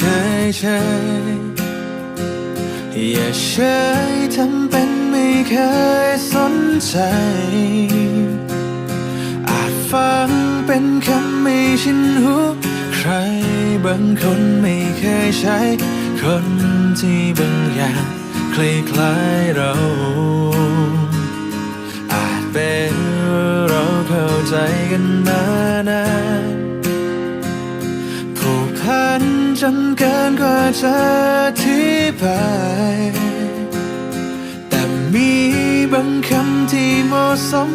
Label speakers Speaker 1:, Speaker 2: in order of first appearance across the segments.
Speaker 1: เฉยเฉยอย่าเฉยทำเป็นไม่เคยสนใจ อาจฟังเป็นคำไม่ชินหูใครบางคนไม่เคยใช้ คนที่บางอย่างคล้ายๆเรา อาจเป็นเราเข้าใจกันมานานผูกพัน จนเกินกว่าจะอธิบายแต่มีบางคำที่เหมาะสม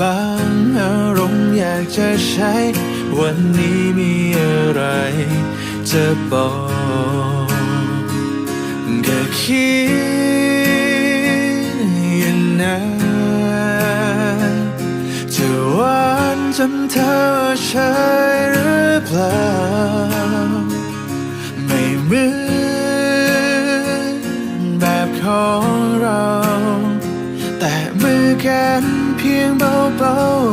Speaker 1: บางอารมณ์อยากจะใช้ วันนี้มีอะไรจะบอกก็คิดอย่างนั้นจะหวานจนเธอใช่หรือเปล่า เหมือนแบบของเรา แต่มือกันเพียงเบาๆ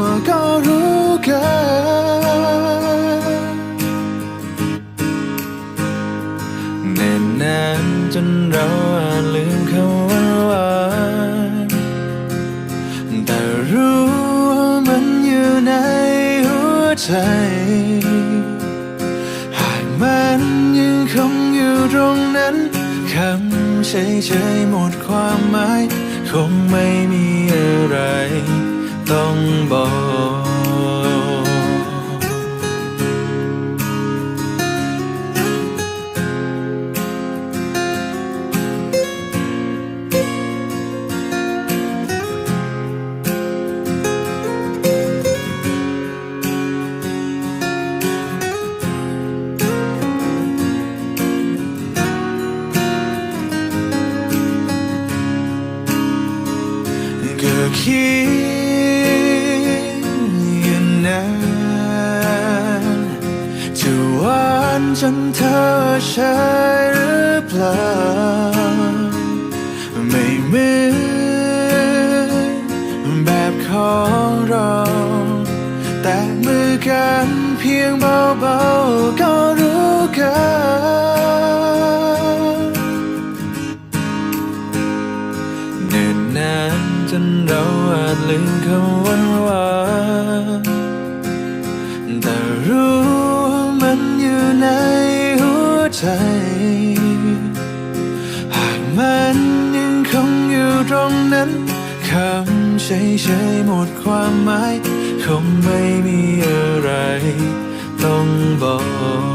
Speaker 1: นั้นคำเฉยๆหมดความหมาย คงไม่มีอะไรต้องบอก คิดอย่างนั้นจะหวานจนเธอใช่หรือเปล่า อาจลืมคำวันหวานแต่รู้มันอยู่ในหัวใจ หากมันยังคงอยู่ตรงนั้นคำเฉยๆหมดความหมาย คงไม่มีอะไรต้องบอก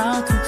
Speaker 2: around.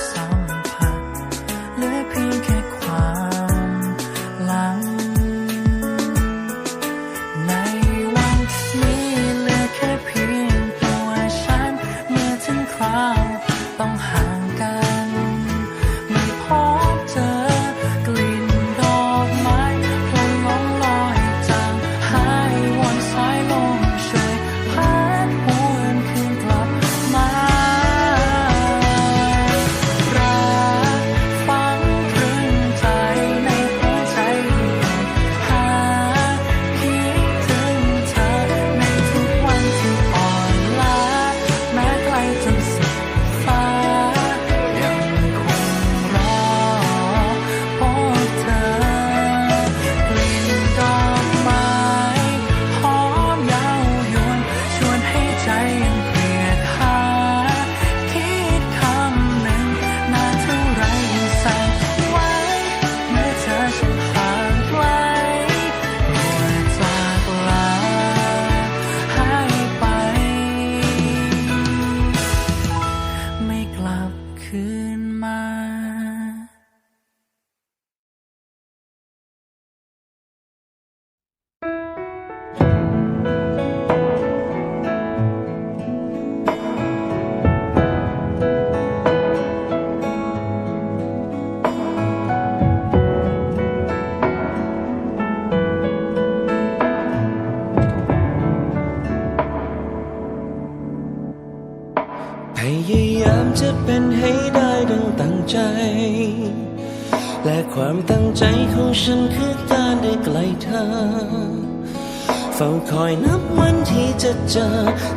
Speaker 2: คอยนับวัน
Speaker 3: ที่จะเจอ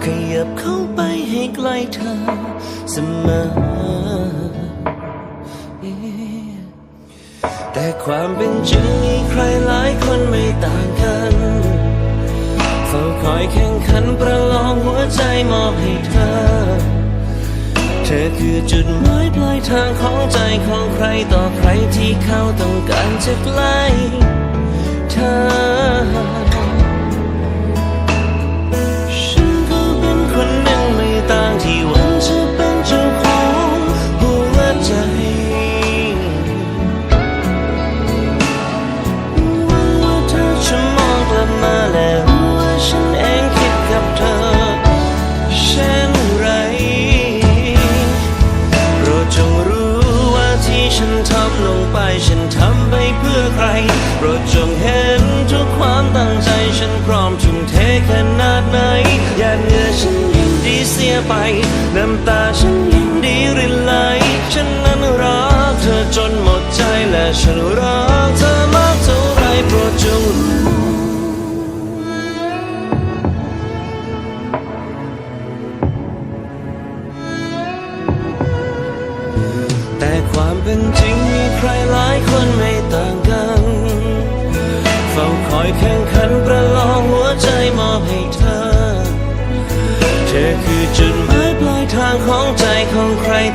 Speaker 3: ขยับเข้าไปให้ใกล้เธอเสมอ แต่ความเป็นจริงมีใครหลายคนไม่ต่างกันเฝ้าคอยแข่งขันประลองหัวใจมอบให้เธอ เธอคือจุดหมายปลายทางของใจของใครต่อใครที่เขาต้องการจะใกล้เธอ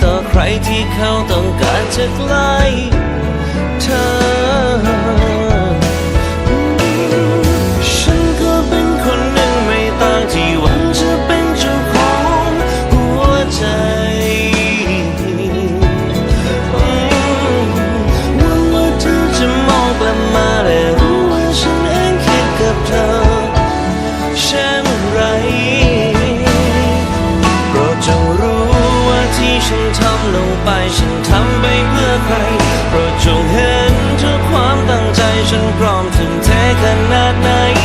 Speaker 3: ต่อใครที่เขาต้องการจะใกล้เธอำไปเพื่อใครโปรดจงเห็นทุกความตั้งใจฉันพร้อมถึงเทขนาดไหน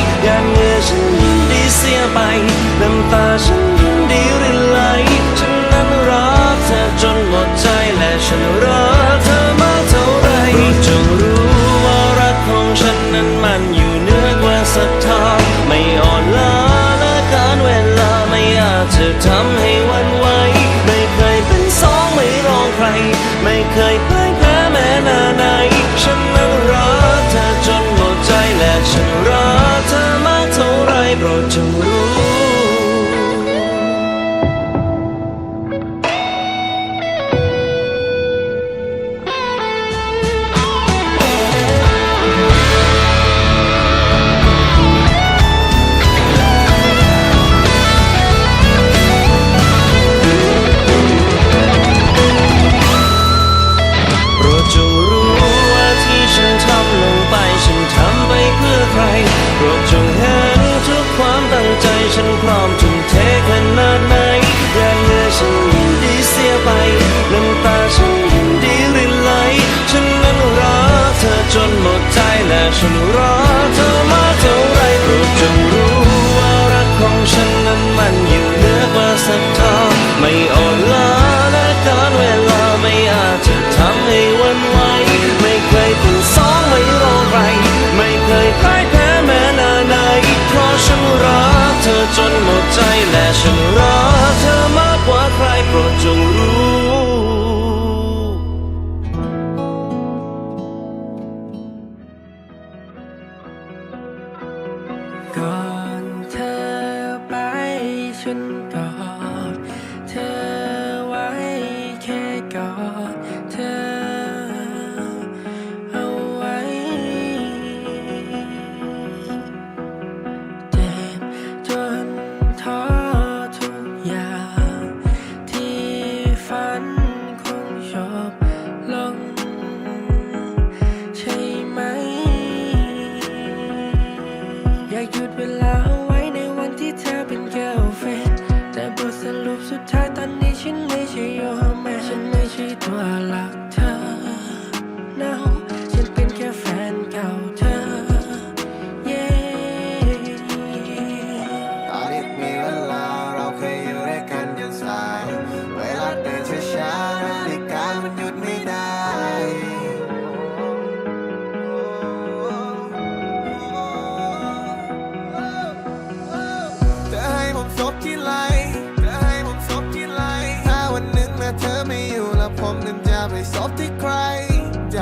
Speaker 3: ฉันพร้อมทุ่มเทขนาดไหนแรงเงือฉันยินดีเสียไปน้ำตาฉันยินดีรินไหลฉันนั้นรักเธอจนหมดใจและฉันรอ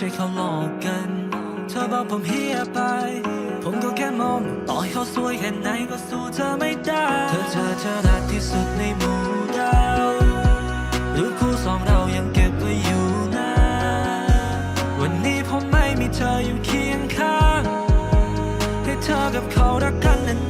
Speaker 4: ช่เขาหลอกกัน เธอบอกผมเฮียไป ผมก็แค่มอง ต่อให้เขาสวยแค่ไหนก็สู้เธอไม่ได้ เธอเธอเธอรักที่สุดในหมู่ดาวรูปคู่สองเรายังเก็บไว้อยู่นะ วันนี้ผมไม่มีเธออยู่เคียงข้าง ให้เธอกับเขารักกันนาน